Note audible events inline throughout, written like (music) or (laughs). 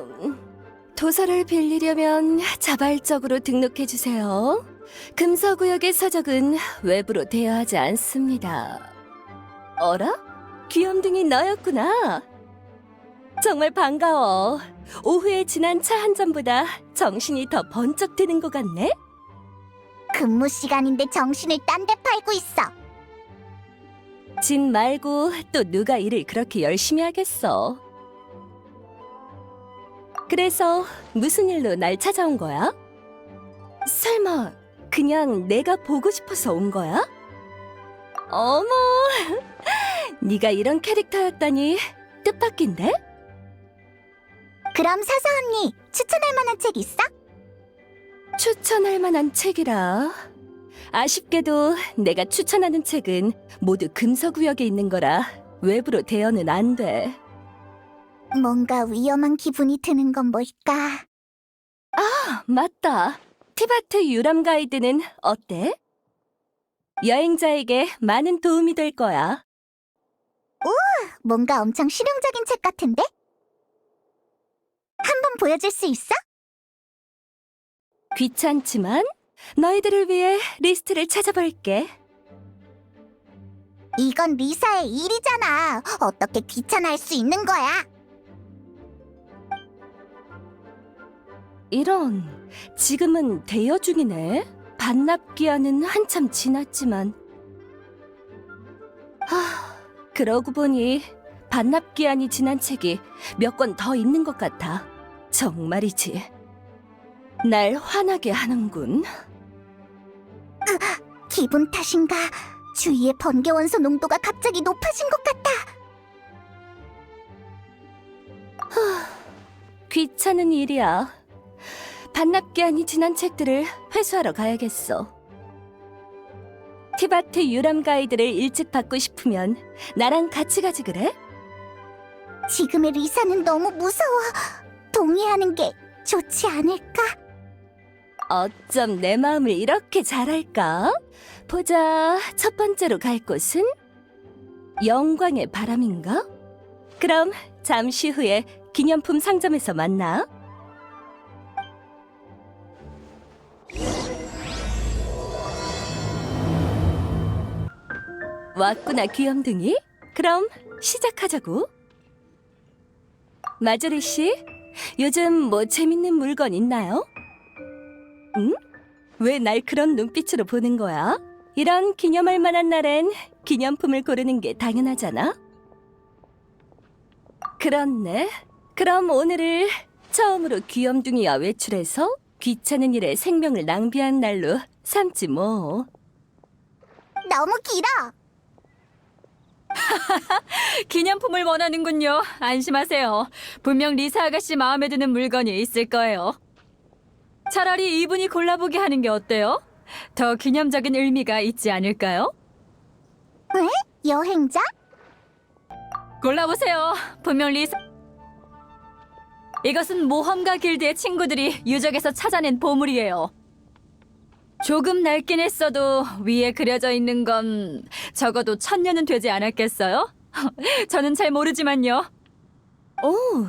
음, 도서를 빌리려면 자발적으로 등록해 주세요. 금서구역의 서적은 외부로 대여하지 않습니다. 어라? 귀염둥이 너였구나. 정말 반가워. 오후에 지난 차 한 잔보다 정신이 더 번쩍 드는 것 같네? 근무 시간인데 정신을 딴 데 팔고 있어. 진 말고 또 누가 일을 그렇게 열심히 하겠어. 그래서 무슨 일로 날 찾아온 거야? 설마 그냥 내가 보고 싶어서 온 거야? 어머, (laughs) 네가 이런 캐릭터였다니 뜻밖인데? 그럼 사사 언니 추천할 만한 책 있어? 추천할 만한 책이라. 아쉽게도 내가 추천하는 책은 모두 금서구역에 있는 거라 외부로 대여는 안 돼. 뭔가 위험한 기분이 드는 건 뭘까? 맞다. 티바트 유람 가이드는 어때? 여행자에게 많은 도움이 될 거야. 뭔가 엄청 실용적인 책 같은데? 한번 보여줄 수 있어? 귀찮지만 너희들을 위해 리스트를 찾아볼게. 이건 리사의 일이잖아. 어떻게 귀찮아할 수 있는 거야? 이런, 지금은 대여 중이네. 반납 기한은 한참 지났지만. 하, 그러고 보니 반납 기한이 지난 책이 몇 권 더 있는 것 같아. 정말이지. 날 화나게 하는군. 기분 탓인가? 주위의 번개 원소 농도가 갑자기 높아진 것 같다. 귀찮은 일이야. 반납 기한이 지난 책들을 회수하러 가야겠어. 티바트 유람 가이드를 일찍 받고 싶으면 나랑 같이 가지 그래? 지금의 리사는 너무 무서워. 동의하는 게 좋지 않을까? 어쩜 내 마음을 이렇게 잘 알까? 보자. 첫 번째로 갈 곳은 영광의 바람인가? 그럼 잠시 후에 기념품 상점에서 만나. 왔구나 귀염둥이. 그럼 시작하자고. 마조리 씨, 요즘 뭐 재밌는 물건 있나요? 응? 왜 날 그런 눈빛으로 보는 거야? 이런 기념할 만한 날엔 기념품을 고르는 게 당연하잖아. 그렇네. 그럼 오늘을 처음으로 귀염둥이와 외출해서 귀찮은 일에 생명을 낭비한 날로 삼지 뭐. 너무 길어. (laughs) 기념품을 원하는군요. 안심하세요. 분명 리사 아가씨 마음에 드는 물건이 있을 거예요. 차라리 이분이 골라보게 하는 게 어때요? 더 기념적인 의미가 있지 않을까요? 여행자? 골라보세요. 분명 리사... 이것은 모험가 길드의 친구들이 유적에서 찾아낸 보물이에요. 조금 낡긴 했어도 위에 그려져 있는 건 적어도 천 년은 되지 않았겠어요? (laughs) 저는 잘 모르지만요. 오,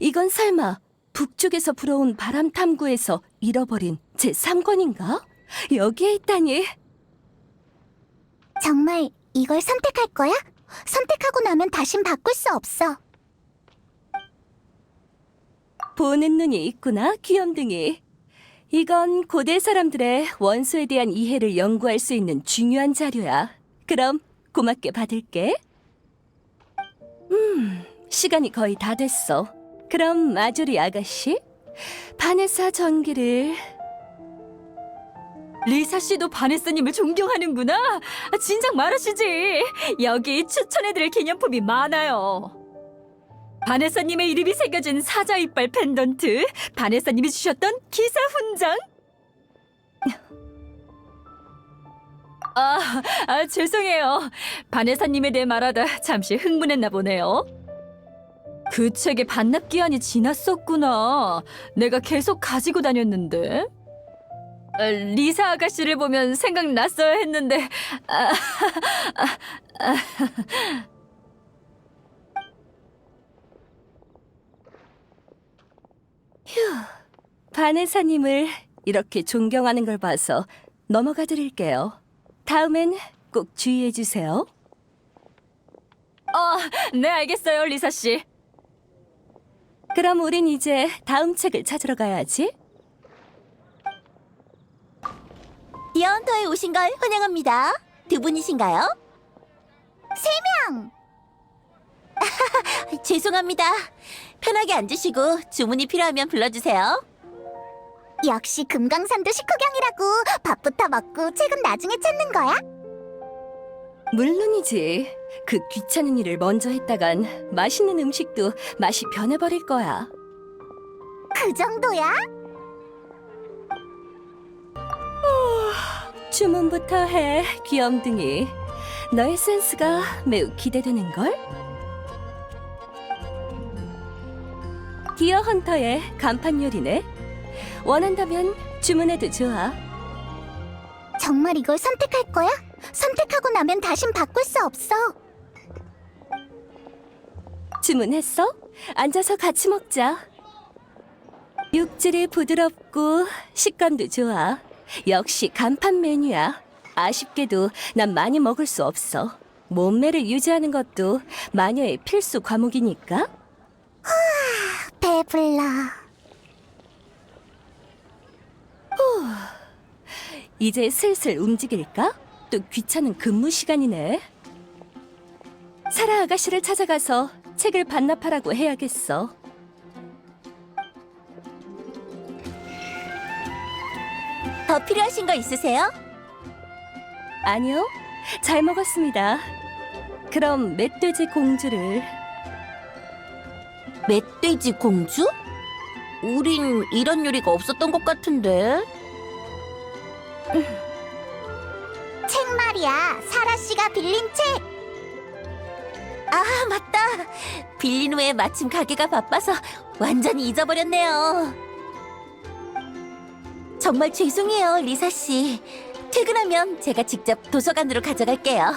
이건 설마 북쪽에서 불어온 바람 탐구에서 잃어버린 제 3권인가? 여기에 있다니. 정말 이걸 선택할 거야? 선택하고 나면 다신 바꿀 수 없어. 보는 눈이 있구나, 귀염둥이. 이건 고대 사람들의 원소에 대한 이해를 연구할 수 있는 중요한 자료야. 그럼 고맙게 받을게. 음, 시간이 거의 다 됐어. 그럼 마조리 아가씨, 바네사 전기를 리사 씨도 바네스님을 존경하는구나. 아, 진작 말하시지. 여기 추천해드릴 기념품이 많아요. 바네사님의 이름이 새겨진 사자 이빨 펜던트, 바네사님이 주셨던 기사 훈장. (laughs) 아, 아, 죄송해요. 바네사님에 대해 말하다 잠시 흥분했나 보네요. 그 책의 반납 기한이 지났었구나. 내가 계속 가지고 다녔는데. 어, 리사 아가씨를 보면 생각났어야 했는데 아, (laughs) 반의사님을 이렇게 존경하는 걸 봐서 넘어가 드릴게요. 다음엔 꼭 주의해 주세요. 어, 네, 알겠어요, 리사 씨. 그럼 우린 이제 다음 책을 찾으러 가야지. 디아헌터에 오신 걸 환영합니다. 두 분이신가요? 세 명! (laughs) 죄송합니다. 편하게 앉으시고 주문이 필요하면 불러주세요. 역시 금강산도 식후경이라고 밥부터 먹고 책은 나중에 찾는 거야? 물론이지. 그 귀찮은 일을 먼저 했다간 맛있는 음식도 맛이 변해버릴 거야. 그 정도야? 주문부터 해, 귀염둥이. 너의 센스가 매우 기대되는걸? 디어 헌터의 간판 요리네. 원한다면 주문해도 좋아. 정말 이걸 선택할 거야? 선택하고 나면 다신 바꿀 수 없어. 주문했어? 앉아서 같이 먹자. 육질이 부드럽고 식감도 좋아. 역시 간판 메뉴야. 아쉽게도 난 많이 먹을 수 없어. 몸매를 유지하는 것도 마녀의 필수 과목이니까. 배불러. 이제 슬슬 움직일까? 또 귀찮은 근무 시간이네. 사라 아가씨를 찾아가서 책을 반납하라고 해야겠어. 더 필요하신 거 있으세요? 아니요, 잘 먹었습니다. 그럼 멧돼지 공주를 멧돼지 공주? 우린 이런 요리가 없었던 것 같은데. 책 말이야. 사라 씨가 빌린 책. 아, 맞다. 빌린 후에 마침 가게가 바빠서 완전히 잊어버렸네요. 정말 죄송해요, 리사 씨. 퇴근하면 제가 직접 도서관으로 가져갈게요.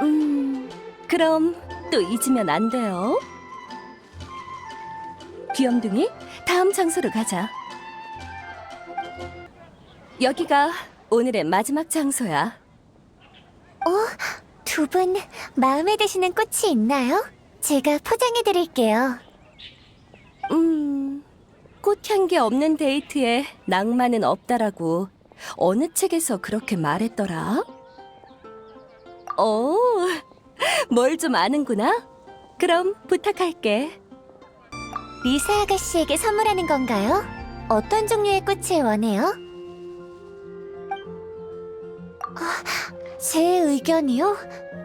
음, 그럼 또 잊으면 안 돼요. 귀염둥이, 다음 장소로 가자. 여기가 오늘의 마지막 장소야. 두분 마음에 드시는 꽃이 있나요? 제가 포장해 드릴게요. 음, 꽃향기 없는 데이트에 낭만은 없다라고 어느 책에서 그렇게 말했더라? 오, (laughs) 뭘좀 아는구나? 그럼 부탁할게. 리사 아가씨에게 선물하는 건가요? 어떤 종류의 꽃을 원해요? 아, 제 의견이요?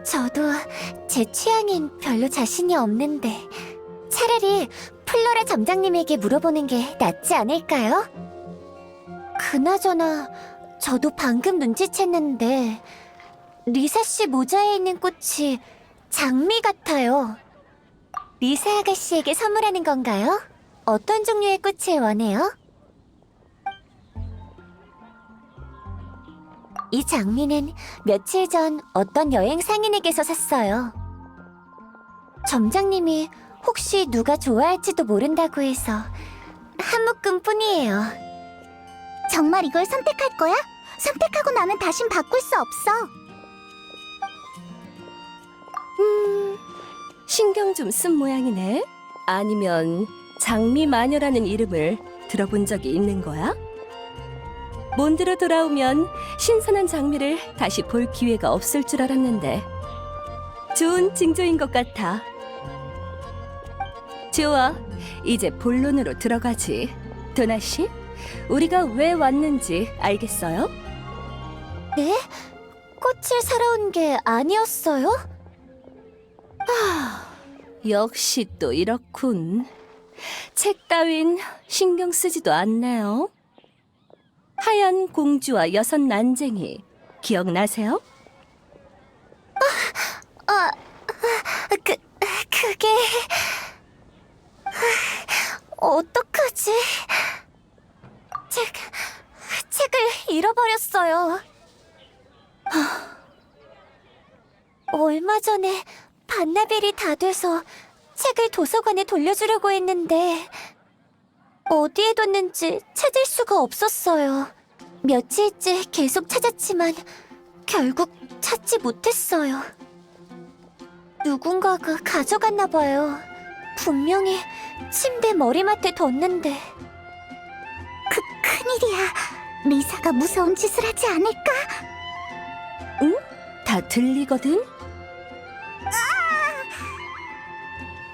저도 제 취향엔 별로 자신이 없는데 차라리 플로라 점장님에게 물어보는 게 낫지 않을까요? 그나저나 저도 방금 눈치챘는데 리사 씨 모자에 있는 꽃이 장미 같아요. 리사 아가씨에게 선물하는 건가요? 어떤 종류의 꽃을 원해요? 이 장미는 며칠 전 어떤 여행 상인에게서 샀어요. 점장님이 혹시 누가 좋아할지도 모른다고 해서 한 묶음 뿐이에요. 정말 이걸 선택할 거야? 선택하고 나면 다신 바꿀 수 없어. 음, 신경 좀 쓴 모양이네. 아니면 장미 마녀라는 이름을 들어본 적이 있는 거야? 몬드로 돌아오면 신선한 장미를 다시 볼 기회가 없을 줄 알았는데 좋은 징조인 것 같아. 좋아, 이제 본론으로 들어가지. 도나 씨, 우리가 왜 왔는지 알겠어요? 꽃을 사러 온 게 아니었어요? 역시 또 이렇군. 책 따윈 신경 쓰지도 않네요. 하얀 공주와 여섯 난쟁이 기억나세요? 그, 그게... 어떡하지? 책, 책을 잃어버렸어요. 얼마 전에 반납일이 다 돼서 책을 도서관에 돌려주려고 했는데 어디에 뒀는지 찾을 수가 없었어요. 며칠째 계속 찾았지만 결국 찾지 못했어요. 누군가가 가져갔나 봐요. 분명히 침대 머리맡에 뒀는데. 그 큰일이야. 리사가 무서운 짓을 하지 않을까? 다 들리거든?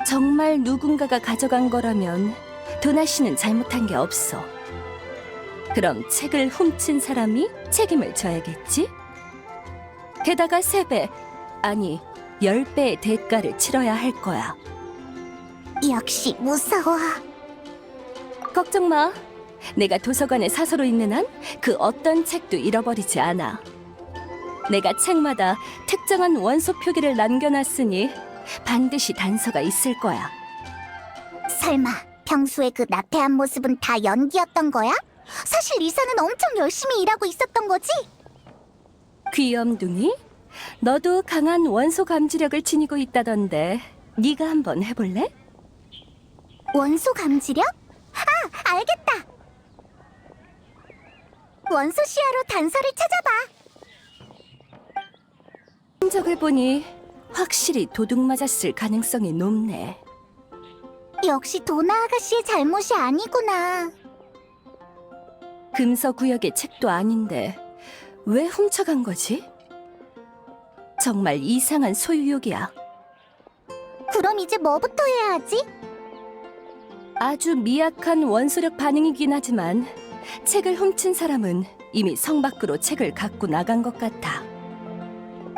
정말 누군가가 가져간 거라면 도나 씨는 잘못한 게 없어. 그럼 책을 훔친 사람이 책임을 져야겠지? 게다가 세 배, 아니, 열 배의 대가를 치러야 할 거야. 역시 무서워. 걱정 마. 내가 도서관에 사서로 있는 한 그 어떤 책도 잃어버리지 않아. 내가 책마다 특정한 원소 표기를 남겨놨으니 반드시 단서가 있을 거야. 설마 평소에 그 나태한 모습은 다 연기였던 거야? 사실 리사는 엄청 열심히 일하고 있었던 거지? 귀염둥이, 너도 강한 원소 감지력을 지니고 있다던데 네가 한번 해볼래? 원소 감지력? 아, 알겠다. 원소 시야로 단서를 찾아봐. 흔적을 보니 확실히 도둑 맞았을 가능성이 높네. 역시 도나 아가씨의 잘못이 아니구나. 금서구역의 책도 아닌데 왜 훔쳐간 거지? 정말 이상한 소유욕이야. 그럼 이제 뭐부터 해야 하지? 아주 미약한 원소력 반응이긴 하지만 책을 훔친 사람은 이미 성 밖으로 책을 갖고 나간 것 같아.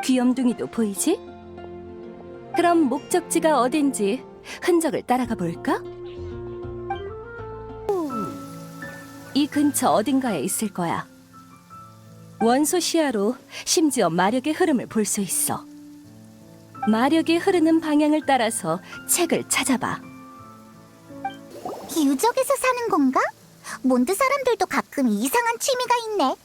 귀염둥이도 보이지? 그럼 목적지가 어딘지 흔적을 따라가 볼까? 이 근처 어딘가에 있을 거야. 원소 시야로 심지어 마력의 흐름을 볼 수 있어. 마력이 흐르는 방향을 따라서 책을 찾아봐. 유적에서 사는 건가? 몬드 사람들도 가끔 이상한 취미가 있네.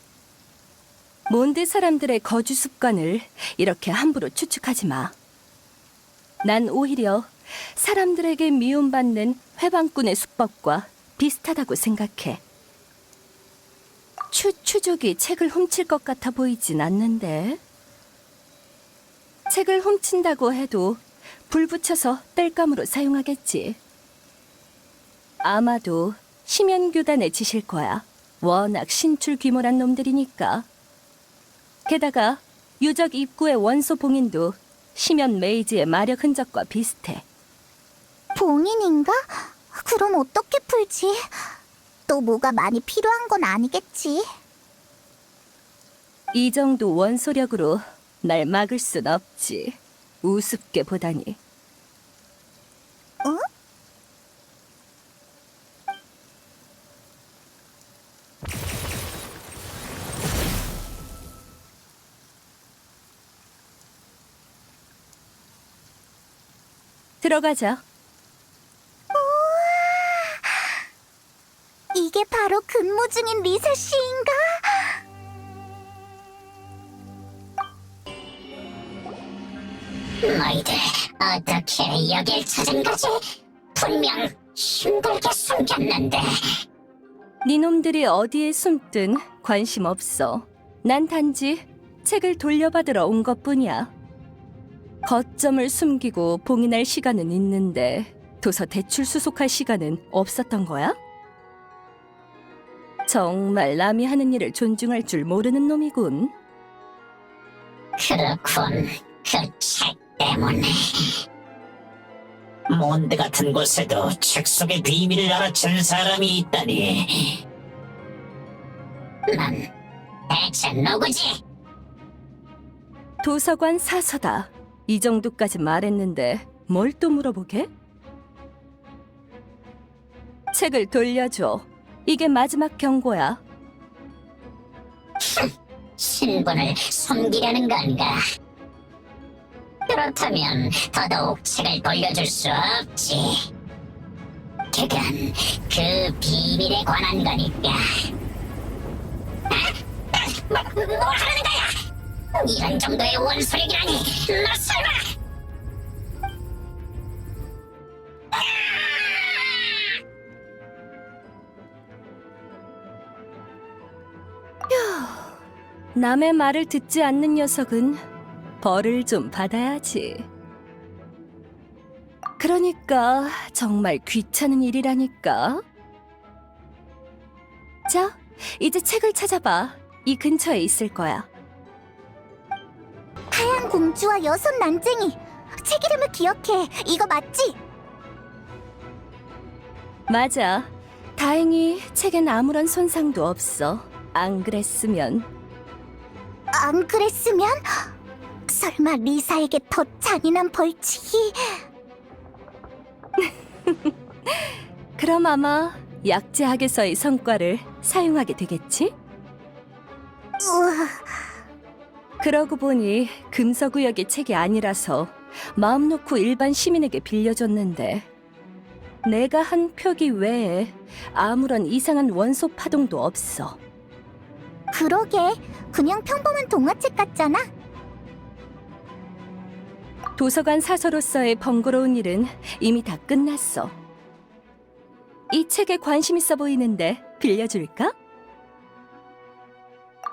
몬드 사람들의 거주 습관을 이렇게 함부로 추측하지 마. 난 오히려 사람들에게 미움받는 회방꾼의 수법과 비슷하다고 생각해. 추 추족이 책을 훔칠 것 같아 보이진 않는데. 책을 훔친다고 해도 불 붙여서 땔감으로 사용하겠지. 아마도 심연교단의 짓일 거야. 워낙 신출 귀몰한 놈들이니까. 게다가 유적 입구의 원소 봉인도 심연 메이지의 마력 흔적과 비슷해. 봉인인가? 그럼 어떻게 풀지? 또 뭐가 많이 필요한 건 아니겠지. 이 정도 원소력으로 날 막을 순 없지. 우습게 보다니. 들어가자. 이게 바로 근무 중인 리사 씨인가? 너희들 어떻게 여길 찾은 거지? 분명 힘들게 숨겼는데 니놈들이 어디에 숨든 관심 없어. 난 단지 책을 돌려받으러 온 것뿐이야. 거점을 숨기고 봉인할 시간은 있는데 도서 대출 수속할 시간은 없었던 거야? 정말 남이 하는 일을 존중할 줄 모르는 놈이군. 그렇군 그 책 때문에 몬드 같은 곳에도 책 속의 비밀을 알아챈 사람이 있다니 넌 대체 누구지? 도서관 사서다. 이 정도까지 말했는데 뭘 또 물어보게? 책을 돌려줘. 이게 마지막 경고야. 신분을 숨기려는 건가? 그렇다면 더더욱 책을 돌려줄 수 없지. 그건 그 비밀에 관한 거니까. 아? 뭐, 뭐 하는 거야? 이런 정도의 원소리라니 너 설마 남의 말을 듣지 않는 녀석은 벌을 좀 받아야지. 그러니까 정말 귀찮은 일이라니까. 자, 이제 책을 찾아봐. 이 근처에 있을 거야. 공주와 여섯 난쟁이. 책 이름을 기억해. 이거 맞지? 맞아. 다행히 책엔 아무런 손상도 없어. 안 그랬으면. 안 그랬으면 설마 리사에게 더 잔인한 벌칙이 (laughs) 그럼 아마 약제학에서의 성과를 사용하게 되겠지? 우와 그러고 보니 금서구역의 책이 아니라서 마음 놓고 일반 시민에게 빌려줬는데 내가 한 표기 외에 아무런 이상한 원소 파동도 없어. 그러게 그냥 평범한 동화책 같잖아 도서관 사서로서의 번거로운 일은 이미 다 끝났어. 이 책에 관심 있어 보이는데 빌려줄까?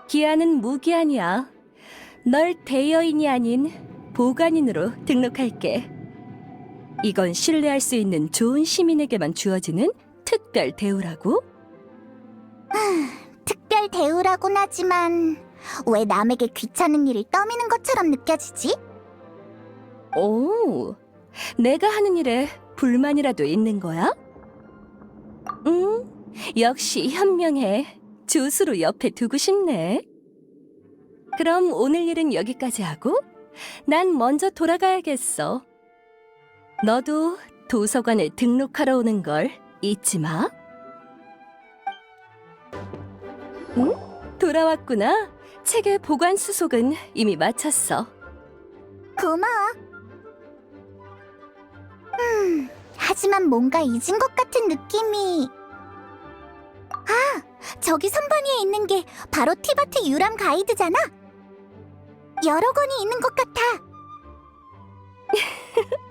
기한은 무기한이야. 널 대여인이 아닌 보관인으로 등록할게. 이건 신뢰할 수 있는 좋은 시민에게만 주어지는 특별 대우라고? 특별 대우라곤 하지만 왜 남에게 귀찮은 일을 떠미는 것처럼 느껴지지? 오, 내가 하는 일에 불만이라도 있는 거야? 응, 역시 현명해. 조수로 옆에 두고 싶네. 그럼 오늘 일은 여기까지 하고, 난 먼저 돌아가야겠어. 너도 도서관에 등록하러 오는 걸 잊지 마. 응? 돌아왔구나. 책의 보관 수속은 이미 마쳤어. 고마워 음 하지만 뭔가 잊은 것 같은 느낌이 아 저기 선반 위에 있는 게 바로 티바트 유람 가이드잖아 여러 권이 있는 것 같아 (laughs)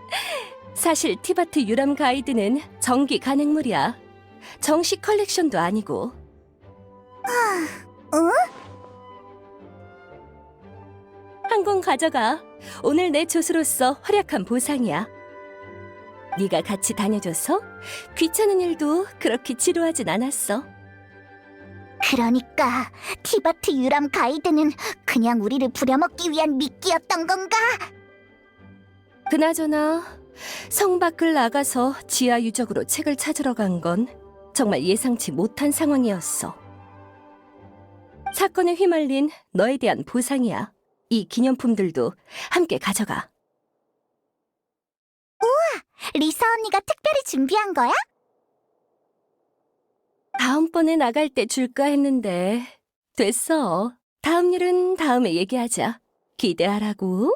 사실 티바트 유람 가이드는 정기 간행물이야. 정식 컬렉션도 아니고. 응? 한권 가져가. 오늘 내 조수로서 활약한 보상이야. 네가 같이 다녀줘서 귀찮은 일도 그렇게 지루하진 않았어. 그러니까 티바트 유람 가이드는 그냥 우리를 부려먹기 위한 미끼였던 건가? 그나저나 성 밖을 나가서 지하 유적으로 책을 찾으러 간 건 정말 예상치 못한 상황이었어. 사건에 휘말린 너에 대한 보상이야. 이 기념품들도 함께 가져가. 리사 언니가 특별히 준비한 거야? 다음번에 나갈 때 줄까 했는데 됐어. 다음 일은 다음에 얘기하자. 기대하라고.